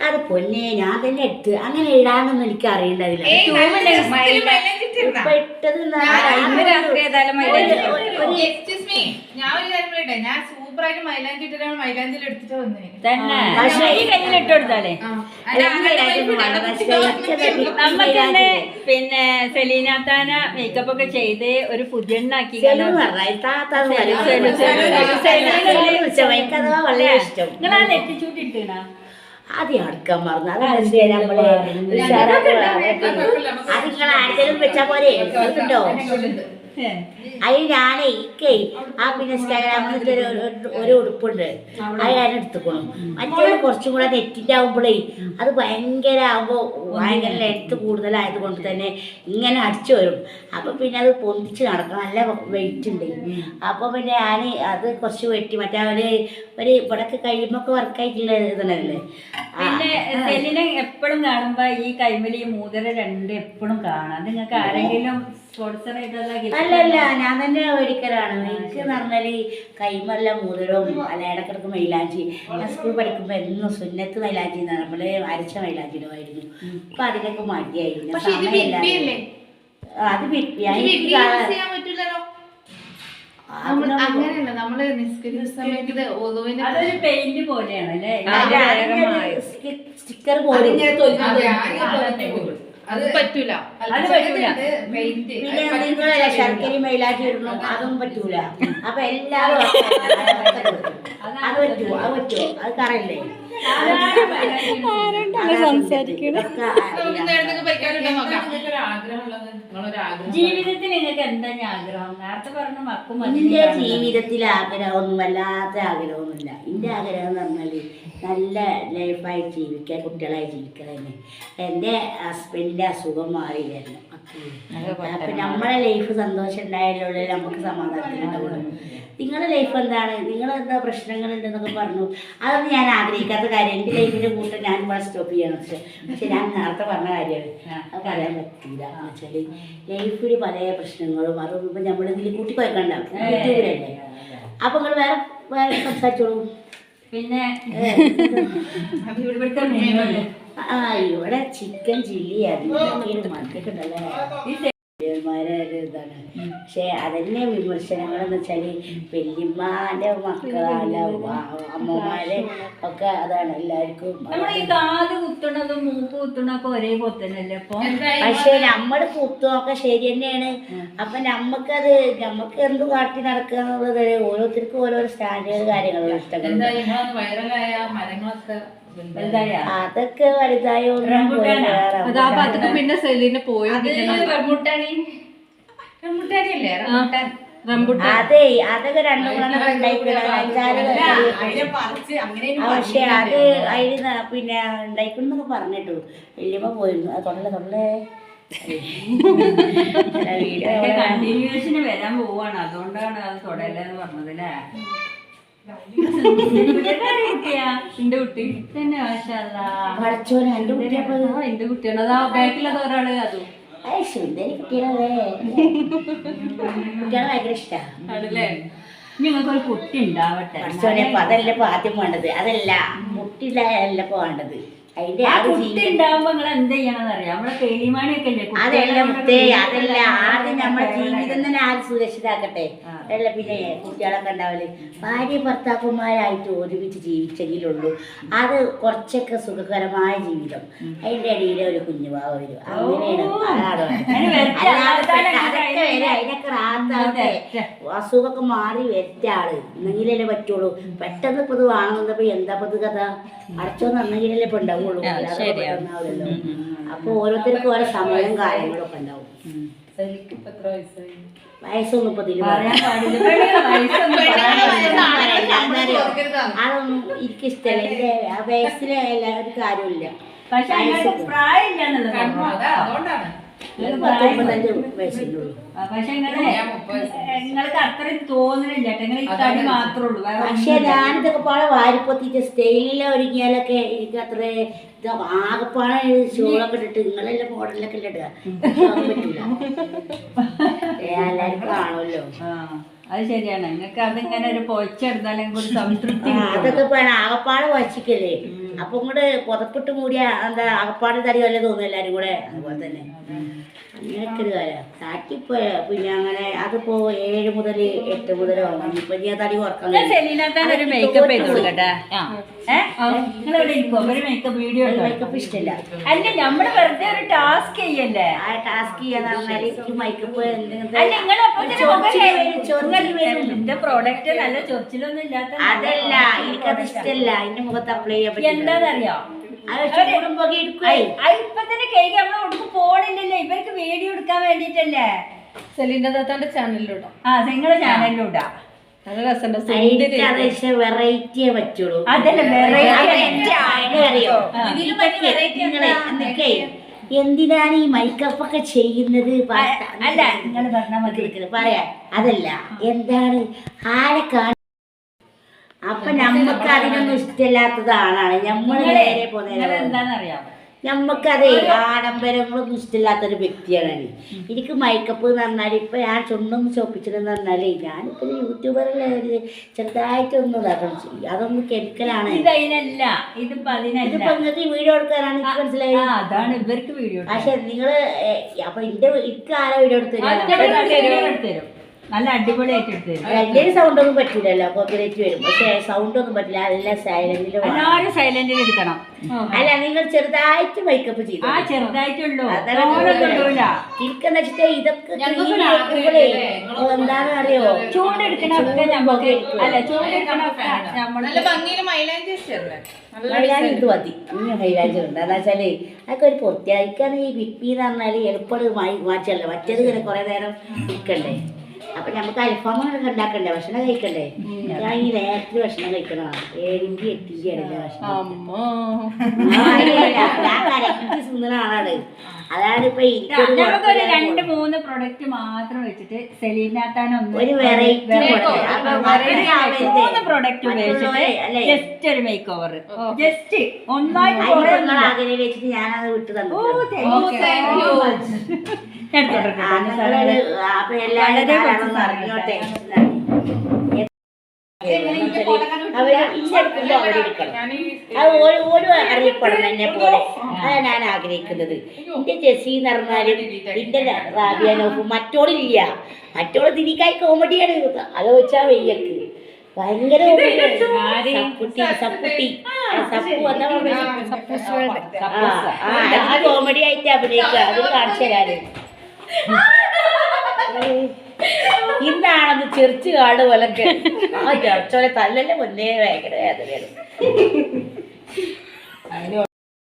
അത് പൊന്നെ ഞാൻ തന്നെ എടുത്ത് അങ്ങനെ ഇടാനൊന്നും എനിക്ക്? ഇപ്പൊ ഇട്ടത് me, ഞാൻ ഒരു കാര്യം പറയട്ടെ ഞാൻ മൈലാഞ്ചി ഇട്ടിട്ടാണ് മൈലാഞ്ചിയിൽ എടുത്തിട്ട് തന്നെ പക്ഷേ- ഈ കയ്യിൽ നമ്മക്കെന്നെ പിന്നെ സെലീനാത്താന മേക്കപ്പ് ഒക്കെ ചെയ്ത് ഒരു പുതിയ അത് നിങ്ങൾ ആ നെറ്റിച്ചൂട്ടി ഇട്ടണ ആദ്യം അടുക്കാൻ മറന്നു അതെന്ത് നമ്മൾ അത് നിങ്ങൾ ആരെങ്കിലും വെച്ചാ പോലെ ഉണ്ടോ അതിന് ഞാൻ ഇക്കേ ആ പിന്നെ ഇൻസ്റ്റാഗ്രാമിൽ ഒരു ഉടുപ്പുണ്ട്. അത് ഞാൻ എടുത്തുക്കണം. മറ്റേ കുറച്ചും കൂടെ നെറ്റിന്റെ ആകുമ്പോഴേ അത് ഭയങ്കര ആകുമ്പോൾ ഭയങ്കര ലെടുത്ത് കൂടുതലായത് കൊണ്ട് തന്നെ ഇങ്ങനെ അടിച്ചു വരും. അപ്പം പിന്നെ അത് പൊന്തിച്ച് നടക്കണം. നല്ല വെയിറ്റ് ഉണ്ട്. അപ്പോൾ പിന്നെ ഞാൻ അത് കുറച്ച് വെട്ടി മറ്റേ ഒരു ഒരു ഇവിടൊക്കെ കഴിയുമ്പോൾ ഒക്കെ വർക്കായിട്ടുള്ള ഇതല്ലേ പിന്നെ സെലിനെ എപ്പോഴും കാണുമ്പോൾ ഈ കൈമലി മൂതര രണ്ട് എപ്പോഴും കാണാം. നിങ്ങൾക്ക് ആരെങ്കിലും സ്പോൺസർ ചെയ്തല്ല അല്ലല്ല. ഞാൻ തന്നെ ഒരിക്കലാണ് എനിക്ക് എന്ന് പറഞ്ഞാൽ കൈമല്ല മൂതരവും അല്ല ഇടക്കിടക്ക് മൈലാഞ്ചി. ഞാൻ സ്കൂൾ പഠിക്കുമ്പോൾ എന്നും സുന്നത്ത് മൈലാഞ്ചി എന്നാണ് നമ്മൾ അരച്ച മൈലാഞ്ചി ഇടുമായിരുന്നു. ഇപ്പൊ അതിനൊക്കെ മടിയായിരുന്നു സമയമില്ല. അത് അതിനൊന്നും- അങ്ങനെയല്ല നമ്മൾ സമയത്ത് അതൊരു പെയിന്റ് പോലെയാണ് സ്റ്റിക്കർ പോലും. അത് പറ്റൂല. അത് ശർക്കര മൈലാഞ്ചി ഇടണം? അതൊന്നും പറ്റൂല. അപ്പൊ എല്ലാവരും അത് പറ്റുമോ അത് പറ്റുമോ അത് കറയില്ലേ? ജീവിതത്തിൽ നിങ്ങൾക്ക് എന്താ ഞാൻ ആഗ്രഹം? നേരത്തെ പറഞ്ഞ മക്കും എന്റെ ജീവിതത്തിൽ ആഗ്രഹമൊന്നും വല്ലാത്ത ആഗ്രഹമൊന്നുമില്ല. എന്റെ ആഗ്രഹം എന്ന് പറഞ്ഞാൽ നല്ല ലൈഫായി ജീവിക്കുക കുട്ടികളായി ജീവിക്കുക തന്നെ എന്റെ ഹസ്ബൻഡിന്റെ അസുഖം മാറിയില്ലായിരുന്നു. അപ്പം നമ്മളെ ലൈഫ് സന്തോഷം ഉണ്ടായാലുള്ള നമുക്ക് സമാധാനത്തിനുണ്ടാവുള്ളൂ നിങ്ങളുടെ ലൈഫ് എന്താണ്? നിങ്ങൾ എന്താ പ്രശ്നങ്ങളുണ്ടെന്നൊക്കെ പറഞ്ഞു. അതൊന്നും ഞാൻ ആഗ്രഹിക്കാത്ത കാര്യം. എന്റെ ലൈഫിന്റെ കൂട്ടം ഞാൻ ഇവിടെ സ്റ്റോപ്പ് ചെയ്യണം. പക്ഷെ പക്ഷെ ഞാൻ നേരത്തെ പറഞ്ഞ കാര്യമാണ്. അത് പറയാൻ പറ്റില്ല എന്ന് വെച്ചാൽ ലൈഫിൽ പല പ്രശ്നങ്ങളും അതൊന്നും ഇപ്പം നമ്മളിതിൽ ഇതിൽ കൂട്ടി കുഴക്കണ്ടാവും യൂട്യൂബിലല്ലേ? അപ്പം നിങ്ങൾ വേറെ വേറെ സംസാരിച്ചോളൂ. പിന്നെ ഇവിടെ ചിക്കൻ ചില്ലി അതിന്റെ മക്കൊക്കെ ഇതാണ്. പക്ഷെ അതന്നെ വിമർശനങ്ങൾ എന്ന് വെച്ചാൽ വല്യമ്മാന്റെ മക്കളല്ല അമ്മമാരെ ഒക്കെ അതാണ് എല്ലാവർക്കും പക്ഷെ ഈ കുത്തും ഒക്കെ നമ്മൾ കുത്തുമൊക്കെ ശരി തന്നെയാണ്. അപ്പൊ നമ്മക്കത് നമ്മക്ക് എന്ത് കാട്ടി നടക്കുക എന്നുള്ളത് ഓരോരുത്തർക്കും ഓരോരോ സ്റ്റാൻഡേർഡ് കാര്യങ്ങളും ഇഷ്ടങ്ങൾ മരങ്ങളൊക്കെ അതൊക്കെ വലുതായോ അതൊക്കെ പിന്നെ സെലിന് പോയി അത് അതൊക്കെ രണ്ടു ആ, പക്ഷെ അത് അതിന് പിന്നെ ഉണ്ടായിക്കൊണ്ടെന്നൊക്കെ പറഞ്ഞിട്ടു. വല്യമ്മ പോയിരുന്നു. അത് തൊള്ള തൊള്ളേ. കണ്ടിന്യൂഷന് വരാൻ പോവാണ്. അതുകൊണ്ടാണ് അത് തുടരലെന്ന് പറഞ്ഞത് അല്ലേ? എന്റെ കുട്ടി തന്നെ എന്റെ കുട്ടിയാണ് അതാ ബാക്കിലത് ഒരാൾ അതും അത് സുന്ദരി കുട്ടികളെ കുട്ടികളെ ഭയങ്കര ഇഷ്ടമാണ് ആണല്ലേ നിങ്ങൾക്കൊരു കുട്ടി ഉണ്ടാവട്ടെ അതല്ല ഇപ്പൊ ആദ്യം വേണ്ടത്. അതല്ല. മുട്ടില്ല പോകേണ്ടത്. അതിന്റെ ആ കുട്ടി ഉണ്ടാവുമ്പോ നിങ്ങൾ എന്ത് ചെയ്യണമെന്ന് അറിയാം നമ്മളെ പേടിമാണിയൊക്കെ ഇല്ലേ അതല്ല മുത്തേ അതല്ല. ആദ്യം പേടിമാനെ ജീവിതം തന്നെ ആദ്യം സുരക്ഷിതാക്കട്ടെ? അതല്ല പിന്നെ കുട്ടികളൊക്കെ ഉണ്ടാവൽ. ഭാര്യ ഭർത്താക്കന്മാരായിട്ട് ഒരുമിച്ച് ജീവിച്ചെങ്കിലുള്ളൂ. അത് കുറച്ചൊക്കെ സുഖകരമായ ജീവിതം. അതിന്റെ ഇടയിൽ ഒരു കുഞ്ഞുവാവ് വരും. അങ്ങനെയാണ് അതിനൊക്കെ റാത്താവട്ടെ അസുഖമൊക്കെ മാറി വെറ്റാൾ ആൾ. എന്നെങ്കിലല്ലേ പറ്റുള്ളൂ. പെട്ടെന്ന് ഇപ്പൊ ഇത് വാങ്ങുന്നപ്പോ എന്താ ഇപ്പൊ കഥ? അടച്ചോന്ന് അന്നെങ്കിലല്ലേ ഇപ്പൊ ഉണ്ടാവുള്ളൂ. അപ്പൊ ഓരോരുത്തർക്കും ഓരോ സമയവും കാര്യങ്ങളൊക്കെ ഉണ്ടാവും. വയസ്സൊന്നും ഇപ്പൊ പറയാൻ പാടില്ല. പെണ്ണുങ്ങളെ വയസ്സൊന്നും പറയാൻ പാടില്ല. അതൊന്നും എനിക്ക് ഇഷ്ടമല്ല എന്റെ വയസ്സിലെ ഒരു കാര്യമില്ല പക്ഷെ പ്രായമില്ല എന്നുള്ളത് അതുകൊണ്ടാണ്. പക്ഷെ നിങ്ങൾ നിങ്ങൾക്ക് അത്രയും തോന്നുന്നില്ല നിങ്ങൾ ഈ തടി മാത്രമേ ഉള്ളൂ. വേറെ പക്ഷെ ഞാനിതൊക്കെ പാടെ വാരിപ്പൊത്തിട്ട് സ്റ്റൈലിൽ ഒരുങ്ങിയാലൊക്കെ എനിക്ക് അത്ര ഇത് ആകെപ്പാടെ ഷോളൊക്കെ ഇട്ടിട്ട് നിങ്ങളെല്ലാം മോഡലൊക്കെ ഇല്ല ഇടുക. പറ്റില്ല ആ. അത് ശരിയാണ്. നിങ്ങൾക്ക് അതിങ്ങനെ ഒരു പൊച്ചെടുത്താലും ഒരു സംതൃപ്തി അതൊക്കെ ആകപ്പാട് വച്ചിക്കല്ലേ അപ്പൊ ഇങ്ങോട്ട് പുതപ്പിട്ട് മൂടിയ എന്താ അകപ്പാട് തടി വല്ല തോന്നും എല്ലാരും കൂടെ? അതുപോലെ തന്നെ. അങ്ങനെയൊക്കെ ഒരു കാര്യം. താറ്റിപ്പോ പിന്നെ അങ്ങനെ അതിപ്പോ ഏഴ് മുതൽ എട്ട് മുതൽ ഇപ്പൊ ഞാൻ തടി കുറയ്ക്കാൻ മേക്കപ്പ് ഇഷ്ടമില്ല അല്ല നമ്മൾ വെറുതെ ഒരു ടാസ്ക് ചെയ്യല്ലേ? ആ ടാസ്ക് ചെയ്യാന്ന് എനിക്ക് മേക്കപ്പ് എന്റെ പ്രോഡക്റ്റ് നല്ല ചൊറിച്ചിലൊന്നും ഇല്ലാത്ത അതല്ല എനിക്കത് ഇഷ്ടല്ല എന്റെ മുഖത്ത് അപ്ലൈ ചെയ്യാൻ പറ്റില്ല ആ, ഇപ്പൊ തന്നെ കേക്ക് നമ്മൾ ഒടുക്ക് പോണില്ലല്ലേ. ഇവർക്ക് വീഡിയോ എടുക്കാൻ വേണ്ടിട്ടല്ലേ? സെലിന്റെ താത്താന്റെ ചാനലിലിടാം ആ നിങ്ങളുടെ ചാനലിലൂടാ നല്ല രസമുണ്ട്. വെറൈറ്റിയെ പറ്റുള്ളൂ. അതല്ല വെറൈറ്റി എന്തിനാണ് ഈ മൈക്കപ്പ് ഒക്കെ ചെയ്യുന്നത്? അല്ല നിങ്ങൾ പറഞ്ഞാൽ മതി. പറയാ. അതല്ല എന്താണ്? ആരെ കാണ അപ്പൊ നമ്മക്ക് അതിനൊന്നും ഇഷ്ടമില്ലാത്തതാണ് നമ്മൾ നേരെ നിങ്ങൾ പോകുന്ന എന്താന്നറിയാം നമ്മക്കതേ ആഡംബരങ്ങളൊന്നും ഇഷ്ടമില്ലാത്തൊരു വ്യക്തിയാണ്. എനിക്ക് മേക്കപ്പ് എന്ന് പറഞ്ഞാൽ ഇപ്പൊ ഞാൻ ചുണ്ടും ചോപ്പിച്ചിട്ടെന്ന് പറഞ്ഞാലേ ഞാനിപ്പോ ഒരു യൂട്യൂബറിലെ ഒരു ചെറുതായിട്ടൊന്നും ഇതാക്കണം. ചെയ്യും അതൊന്നും കെമിക്കലാണ് ഇത് അതിനല്ല. ഇതിപ്പോ അതിനല്ല. ഇതിപ്പോ നിങ്ങൾക്ക് വീഡിയോ എടുക്കാനാണ് എനിക്ക് മനസ്സിലായി അതാണ് ഇവർക്ക് വീഡിയോ പക്ഷെ നിങ്ങൾ അപ്പൊ എന്റെ എനിക്ക് ആരാ വീഡിയോ എടുത്തു എടുത്തരും നല്ല അടിപൊളിയായിട്ട് എടുത്തു വലിയൊരു സൗണ്ട് ഒന്നും പറ്റില്ലല്ലോ കോപ്പറേറ്റ് വരും. പക്ഷെ സൗണ്ട് ഒന്നും പറ്റില്ല അല്ല സൈലന്റിലും എല്ലാവരും സൈലന്റിൽ എടുക്കണം. അല്ല നിങ്ങൾ ചെറുതായിട്ട് മേക്കപ്പ് ചെയ്തു? ആ ചെറുതായിട്ടുള്ളൂ. വെച്ചിട്ട് ഇതൊക്കെ എന്താണെന്ന് അറിയോ ചൂടെടുക്കണൊക്കെ നമുക്ക് അല്ല ചൂടെടുക്കണൊക്കെ നമ്മൾ നല്ല ഭംഗിയിൽ മൈലാഞ്ചി ഇഷ്ടല്ലേ നല്ല ഹൈലാൻഡ് ഇത് മതി. ഇനി ഹൈലാൻഡ് ഉണ്ട് എന്താ വെച്ചാൽ അതൊക്കെ ഒരു പൊത്തിയായിക്കാണ് ഈ വിപ്പിന്ന് പറഞ്ഞാൽ എളുപ്പം മാറ്റല്ല മറ്റേത് ഇങ്ങനെ കുറെ നേരം നിൽക്കണ്ടേ അപ്പൊ നമുക്ക് അൽഫാമൊക്കെ ഉണ്ടാക്കണ്ടേ ഭക്ഷണം കഴിക്കണ്ടേ? ഞാൻ ഈ നേരത്തെ ഭക്ഷണം കഴിക്കണതാണ് ഏഴിഞ്ചി എട്ടിന്റെ ഇടയിലെ ഭക്ഷണം തിന്നുന്ന ആളാണ്. അതാണ് ഇപ്പൊ നമുക്കൊരു രണ്ട് മൂന്ന് പ്രൊഡക്റ്റ് മാത്രം വെച്ചിട്ട് സെലീനാത്താനൊന്ന് ഒരു വെറൈറ്റി പ്രൊഡക്റ്റ് ഉപയോഗിച്ചിട്ട് ജസ്റ്റ് ഒരു മേക്ക് ഓവർ ജസ്റ്റ് ഒന്നായിട്ട് ആഗ്രഹം വെച്ചിട്ട് ഞാനത് വിട്ടു ഓ, തന്നു thank you Oh, അത് ഒരു ഒരു അറിയപ്പെടണം എന്നെ പോലെ. അതാണ് ഞാൻ ആഗ്രഹിക്കുന്നത്. എന്റെ ജെസി എന്ന് പറഞ്ഞാലും എന്റെ റാബിയാനോഫ് മറ്റോളില്ല. മറ്റോൾ തിരിക്കായി കോമഡിയാണ്. അത് വെച്ചാ വെയ്യക്ക്. ഭയങ്കര comedy ആണ്. സപ്പുട്ടി സപ്പുട്ടി ആ, സപ്പു വന്ന കോമഡി ആയിട്ട് അഭിനയിക്കുക. അത് കാണിച്ചു തരാറ് ഇന്നാണെന്ന് ചെറിച്ച് കാട് പോലൊക്കെ ആ ചെറിച്ചോലെ തല്ലല്ലേ മുന്നേ ഭയങ്കര വേദനയാണ്